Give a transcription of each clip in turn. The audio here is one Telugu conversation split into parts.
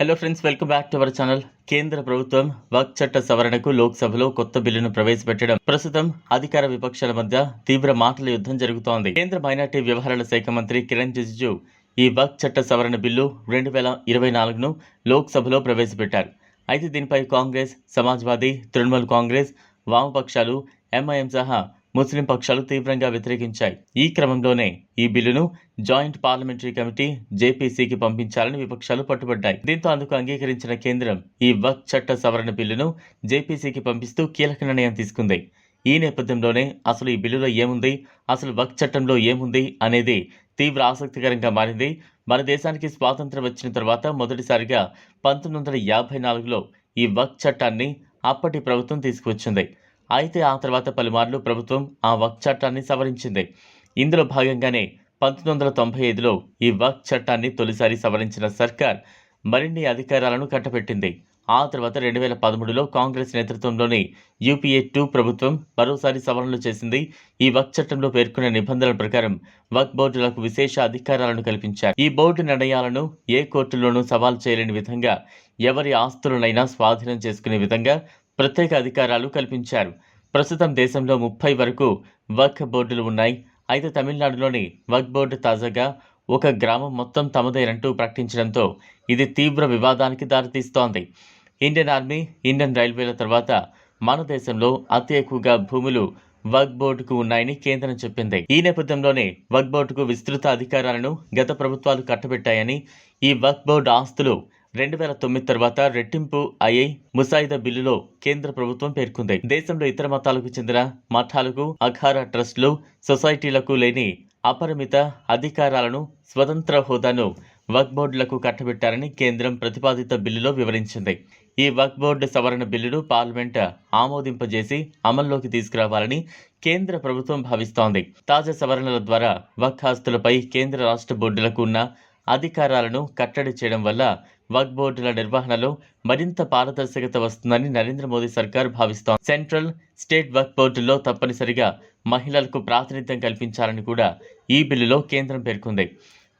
Hello friends welcome back to our channel కేంద్ర ప్రభుత్వం వక్ చట్ట సవరణకు లోక్సభలో కొత్త బిల్లును ప్రవేశపెట్టడం ప్రస్తుతం అధికార విపక్షాల మధ్య తీవ్ర మాటల యుద్ధం జరుగుతోంది కేంద్ర మైనార్టీ వ్యవహారాల శాఖ మంత్రి కిరణ్ రిజిజు ఈ వక్ చట్ట సవరణ బిల్లు రెండు వేల ఇరవై నాలుగును లోక్సభలో ప్రవేశపెట్టారు అయితే దీనిపై కాంగ్రెస్ సమాజ్వాదీ తృణమూల్ కాంగ్రెస్ వామపక్షాలు ఎంఐఎం సహా ముస్లిం పక్షాలు తీవ్రంగా వ్యతిరేకించాయి. ఈ క్రమంలోనే ఈ బిల్లును జాయింట్ పార్లమెంటరీ కమిటీ జేపీసీకి పంపించాలని విపక్షాలు పట్టుబడ్డాయి. దీంతో అందుకు అంగీకరించిన కేంద్రం ఈ వక్ చట్ట సవరణ బిల్లును జేపీసీకి పంపిస్తూ కీలక నిర్ణయం తీసుకుంది. ఈ నేపథ్యంలోనే అసలు ఈ బిల్లులో ఏముంది? అసలు వక్ చట్టంలో ఏముంది? అనేది తీవ్ర ఆసక్తికరంగా మారింది. మన దేశానికి స్వాతంత్రం వచ్చిన తర్వాత మొదటిసారిగా పంతొమ్మిది వందల యాభై నాలుగులో ఈ వక్ చట్టాన్ని అప్పటి ప్రభుత్వం తీసుకువచ్చింది. అయితే ఆ తర్వాత పలుమార్లు ప్రభుత్వం ఆ వక్ చట్టాన్ని సవరించింది. ఇందులో భాగంగానే పంతొమ్మిది వందల తొంభై ఐదులో ఈ వక్ చట్టాన్ని తొలిసారి సవరించిన సర్కార్ మరిన్ని అధికారాలను కట్టబెట్టింది. ఆ తర్వాత రెండు వేల పదమూడులో కాంగ్రెస్ నేతృత్వంలోని యూపీఏ టూ ప్రభుత్వం మరోసారి సవరణలు చేసింది. ఈ వక్ చట్టంలో పేర్కొన్న నిబంధనల ప్రకారం వక్ బోర్డులకు విశేష అధికారాలను కల్పించారు. ఈ బోర్డు నిర్ణయాలను ఏ కోర్టులోనూ సవాల్ చేయలేని విధంగా ఎవరి ఆస్తులనైనా స్వాధీనం చేసుకునే విధంగా ప్రత్యేక అధికారాలు కల్పించారు. ప్రస్తుతం దేశంలో ముప్పై వరకు వక్ బోర్డులు ఉన్నాయి. అయితే తమిళనాడులోని వక్ బోర్డు తాజాగా ఒక గ్రామం మొత్తం తమదేనంటూ ప్రకటించడంతో ఇది తీవ్ర వివాదానికి దారితీస్తోంది. ఇండియన్ ఆర్మీ ఇండియన్ రైల్వేల తర్వాత మన దేశంలో అతి ఎక్కువగా భూములు వక్ బోర్డుకు ఉన్నాయని కేంద్రం చెప్పింది. ఈ నేపథ్యంలోనే వక్ బోర్డుకు విస్తృత అధికారాలను గత ప్రభుత్వాలు కట్టబెట్టాయని ఈ వక్ బోర్డు ఆస్తులు రెండు వేల తొమ్మిది తర్వాత రెట్టింపు అయ్యే ముసాయిదా బిల్లులో కేంద్ర ప్రభుత్వం పేర్కొంది. దేశంలో ఇతర మతాలకు చెందిన మఠాలకు అఖారా ట్రస్టులు సొసైటీలకు లేని అపరిమిత అధికారాలను స్వతంత్ర హోదాను వక్ బోర్డులకు కట్టబెట్టారని కేంద్రం ప్రతిపాదిత బిల్లులో వివరించింది. ఈ వక్ బోర్డు సవరణ బిల్లును పార్లమెంట్ ఆమోదింపజేసి అమల్లోకి తీసుకురావాలని కేంద్ర ప్రభుత్వం భావిస్తోంది. తాజా సవరణల ద్వారా వక్ ఆస్తులపై కేంద్ర రాష్ట్ర బోర్డులకు ఉన్న అధికారాలను కట్టడి చేయడం వల్ల వక్ బోర్డుల నిర్వహణలో మరింత పారదర్శకత వస్తుందని నరేంద్ర మోదీ సర్కార్ భావిస్తోంది. సెంట్రల్ స్టేట్ వక్ బోర్డుల్లో తప్పనిసరిగా మహిళలకు ప్రాతినిధ్యం కల్పించాలని కూడా ఈ బిల్లులో కేంద్రం పేర్కొంది.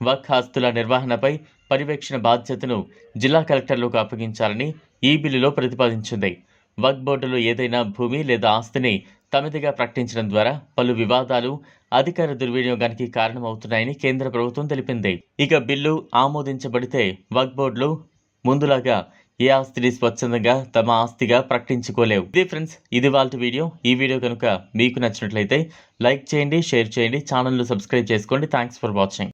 వక్ ఆస్తుల నిర్వహణపై పర్యవేక్షణ బాధ్యతను జిల్లా కలెక్టర్లకు అప్పగించాలని ఈ బిల్లులో ప్రతిపాదించింది. వక్ బోర్డులో ఏదైనా భూమి లేదా ఆస్తిని తమదిగా ప్రకటించడం ద్వారా పలు వివాదాలు అధికార దుర్వినియోగానికి కారణమవుతున్నాయని కేంద్ర ప్రభుత్వం తెలిపింది. ఇక బిల్లు ఆమోదించబడితే వక్ బోర్డులు ముందులాగా ఏ ఆస్తిని స్వచ్ఛందంగా తమ ఆస్తిగా ప్రకటించుకోలేవు. ఇది ఫ్రెండ్స్ ఇది వాళ్ళ వీడియో. ఈ వీడియో కనుక మీకు నచ్చినట్లయితే లైక్ చేయండి షేర్ చేయండి ఛానల్ను సబ్స్క్రైబ్ చేసుకోండి. Thanks for watching